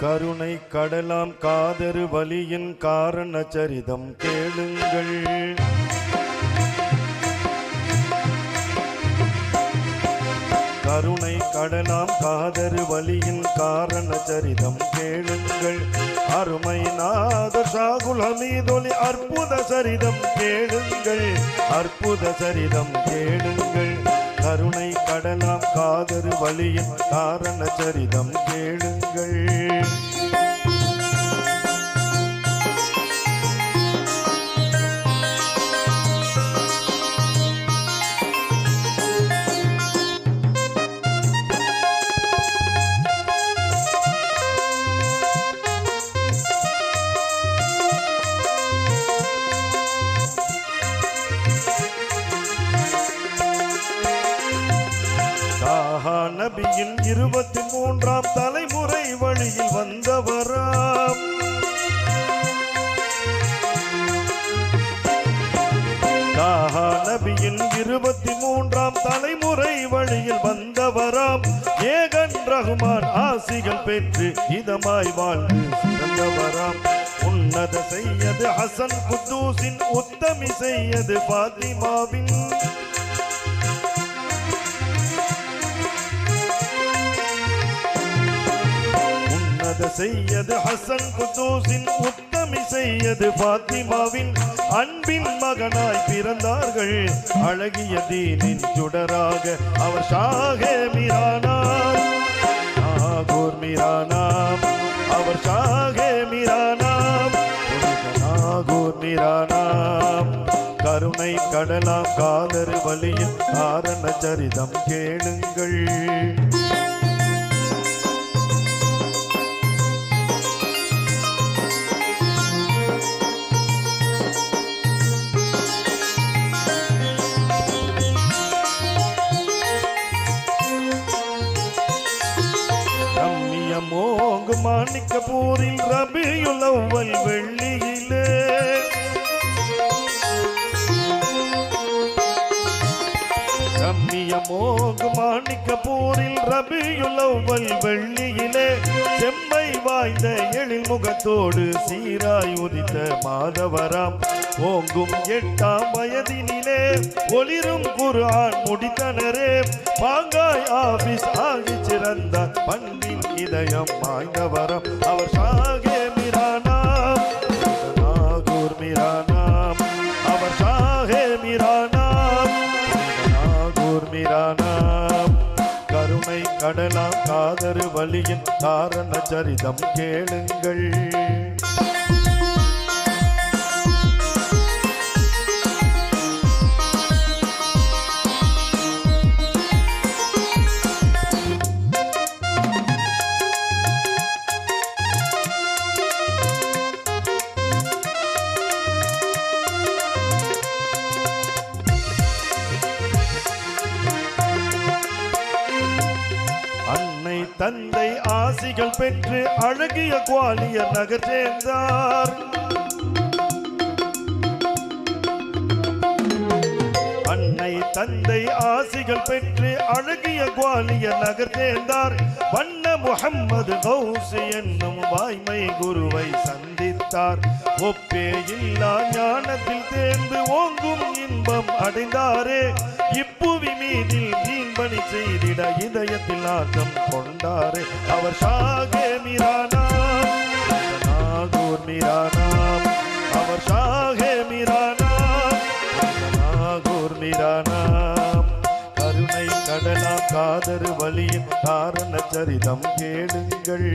கருணை கடலாம் காதரு வலியின் காரண சரிதம் கேளுங்கள். கருணை கடலாம் காதரு வலியின் காரண சரிதம் கேளுங்கள். அருமை நாத சாகுல் அமீதொலி அற்புத சரிதம் கேளுங்கள். அற்புத சரிதம் கேளுங்கள். கருணை கடலாம் காதரு வழியின் காரண சரிதம் கேளுங்கள். ஆஹா நபியின் இருபத்தி மூன்றாம் தலைமுறை வழியில் வந்தவராம் ஆஹா நபியின் இருபத்தி மூன்றாம் தலைமுறை வழியில் வந்தவராம். ஏகன் ரஹ்மான் ஆசிகள் பெற்று இதமாய் வாழ்ந்து சிறந்தவராம். உன்னத செய்யது ஹசன் குத்தூசின் உத்தமி செய்யது பாத்திமாவின் செய்யது ஹசன் குத்தூசின் உத்தமி செய்யது பாத்திமாவின் அன்பின் மகனாய் பிறந்தார்கள். அழகிய தீனின் சுடராக அவர் ஷாகே மீரானாம் நாகூர் மீரானாம் அவர் ஷாகே மீரானாம் நாகூர் மீரானாம் கருணை கடலாம் காதர் வலியின் காரண சரிதம் கேளுங்கள். மாணிக்கப்பூரில் ரபியுல் அவ்வல் வெள்ளியிலே. ரம்மியமோங்கு மாணிக்கப்பூரில் ரபியுல் அவ்வல் வெள்ளியிலே. செம்ம வாய்ந்த எழில் முகத்தோடு சீராய் உதித்த மாதவராம். ஓங்கும் எட்டாம் வயதினிலே ஒளிரும் குர்ஆன் முடித்தனரே. பாங்காய் ஆபீஸ் ஆகி சிறந்த பண்பின் இதயம் வாய்ந்தவரம் அவர் சாகி கருணை கடலாம் காதரு வழியின் காரண சரிதம் கேளுங்கள். ஆசிகள் பெற்று அழகிய குவாலியர் நகர் சேர்ந்தார். அன்னை தந்தை ஆசிகள் பெற்று அழகிய குவாலியர் நகர் சேர்ந்தார். வண்ண முகம்மது கௌசி என்னும் வாய்மை குருவை சந்தித்தார். ஒப்பே இல்லா ஞானத்தில் தேர்ந்து ஓங்கும் இன்பம் அடைந்தாரே. இப்புவி மீதில் மீன்பணி செய்திட இதயத்தில் ஆக்கம் கொண்டாரே. அவர் ஷாகே மீரானாம் நாகூர் மீரானாம் அவர் ஷாகே மீரானாம் நாகூர் மீரானாம் கருணை கடலாம் காதரு வழியின் காரண சரிதம் கேளுங்கள்.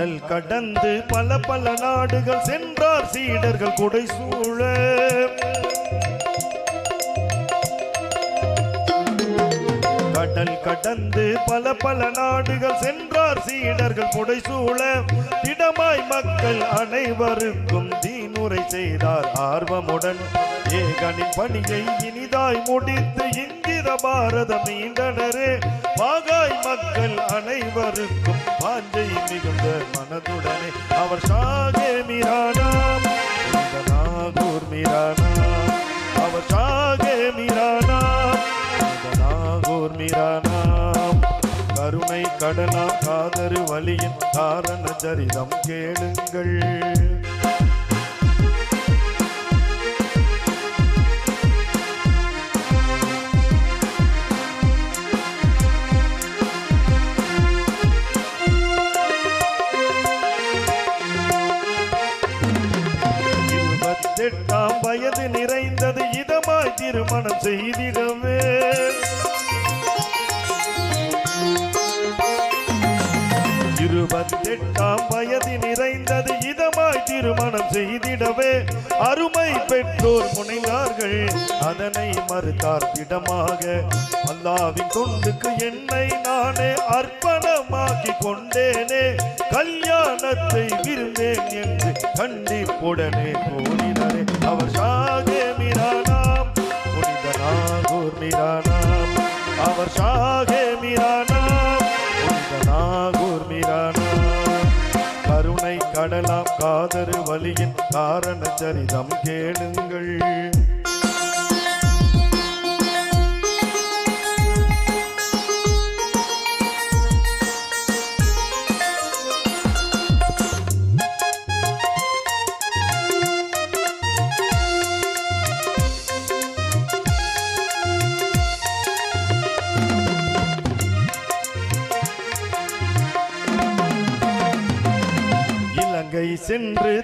கடல் கடந்து பல பல நாடுகள் சென்றார் சீடர்கள் குடை சூழ. கடல் கடந்து பல பல நாடுகள் சென்றார் சீடர்கள் புடைசூழ திடமாய் மக்கள் அனைவருக்கும் உரை செய்தார் ஆர்வமுடன். ஏகனின் பணியை இனிதாய் முடித்து இந்திர பாரதம் மீண்டனரே. மகாய் மக்கள் அனைவருக்கும் பாஞ்சை மிகுந்த மனதுடனே. அவர் ஷாகே மீரானாம் நாகூர் மீரானாம் அவர் ஷாகே மீரானாம் நாகூர் மீரானாம் கருணை கடனா காதரு வழியின் காரண சரிதம் கேளுங்கள். இதமாய் செய்திடமே இருபத்தெட்டாம் வயது நிறைந்தது இதமாய் திருமணம் செய்திடவே. அருமை பெற்றோர் முனைந்தார்கள் அதனை மறுத்தார் திடமாக. அல்லாவின் தொண்டுக்கு என்னை நானே அர்ப்பணமாக்கி கொண்டேனே. கல்யாணத்தை விரும்பேன் என்று கண்டிப்புடனே கூறினரே. அவர் நாகூர் மீரானாம் அவர் ஷாகே மீரானாம். புனித நாகூர் கருணை கடலாம் காதரு வழியின் காரண சரிதம் கேளுங்கள்.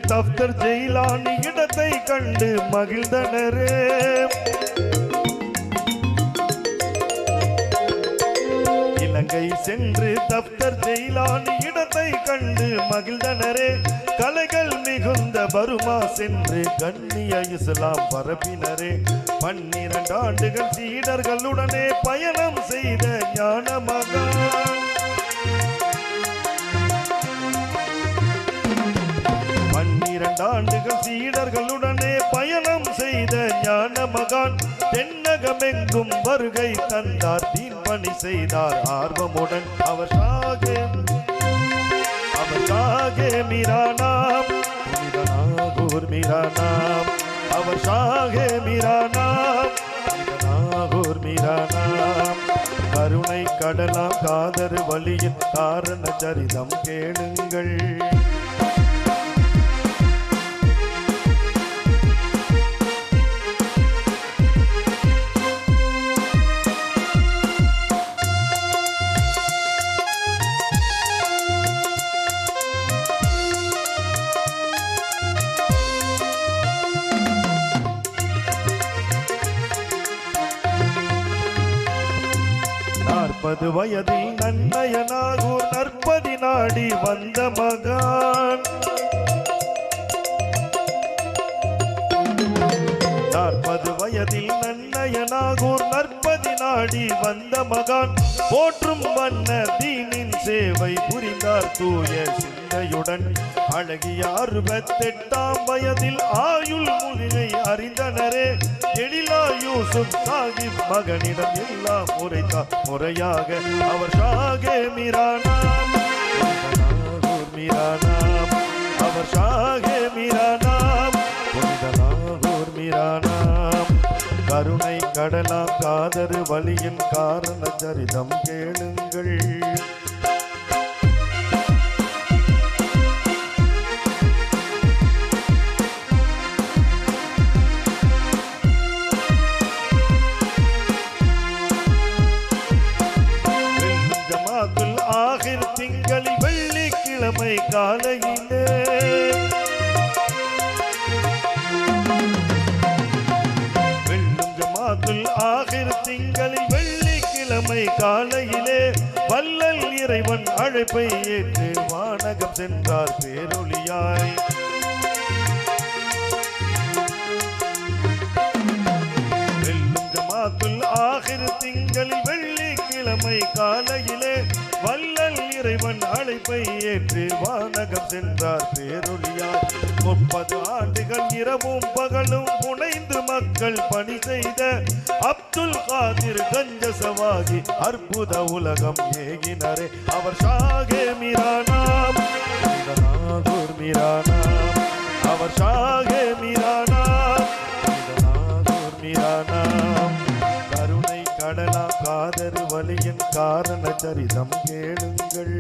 தப்தர் ஜெயிலானி இடத்தை கண்டு மகிழ்ந்தனரே. இலங்கை சென்று தப்தர் ஜெயிலானி இடத்தை கண்டு மகிழ்ந்தனரே. கலைகள் மிகுந்த பருமா சென்று கண்ணிய இஸ்லாம் பரப்பினரே. பன்னிரண்டு ஆண்டுகள் சீடர்களுடனே பயணம் செய்த ஞான மகான் பன்னிரண்டு சீடர்களுடனே பயணம் செய்த ஞான மகான் தென்னகமெங்கும் வருகை தந்தார். தீன் பணி செய்தார் ஆர்வமுடன். அவர் ஷாகே அவர் ஷாகே மீரானாம் நாகூர் மீரானாம் அவர் ஷாகே மீரானாம் நாகூர் மீரானாம் கருணை கடலாம் காதர் வழியின் காரண சரிதம் கேளுங்கள். நாற்பது வயதில் நன்னயனாகூர் நற்பதி நாடி வந்த மகான். நாற்பது வயதில் நன்னயனாகூர் நற்பதி பாடி வந்த மகான் போற்றும் வண்ண தீனின் சேவை புரிந்தார் தூய சிந்தையுடன். அழகிய அறுபத்தெட்டாம் வயதில் ஆயுள் முழுகை அறிந்தனரே. எழிலா யூசுப் சாகிப் மகனிடம் எல்லாம் உரைத்தார். முறையாக அவர் ஷாகே மீரானாம் நாகூர் மீரானாம் அவர் ஷாகே மீரானாம் புனித மீரானாம் கருணை கடலா காதரு வழியின் காரண சரிதம் கேளுங்கள். அழைப்பை ஏற்று வானகம் சென்றார் பேரொழியாய். வெல்லும் திங்களில் வெள்ளிக்கிழமை வெள்ளிக்கிழமை காலையிலே வல்லல் இறைவன் அழைப்பை ஏற்று வானகம் சென்றார் பேரொழியார் முப்பது ஆண்டுகள் இரவும் பகலும் புனைந்து மக்கள் பணி செய்த அப்துல் காதிர் கஞ்சசவாகி அற்புத உலகம் ஏகினரே. அவர் ஷாகே மீரானாம் மீரானாம் அவர் ஷாகே மீரானாம் மீரானாம் கருணை கடலா காதர் வலியின் காரண சரிதம் கேளுங்கள்.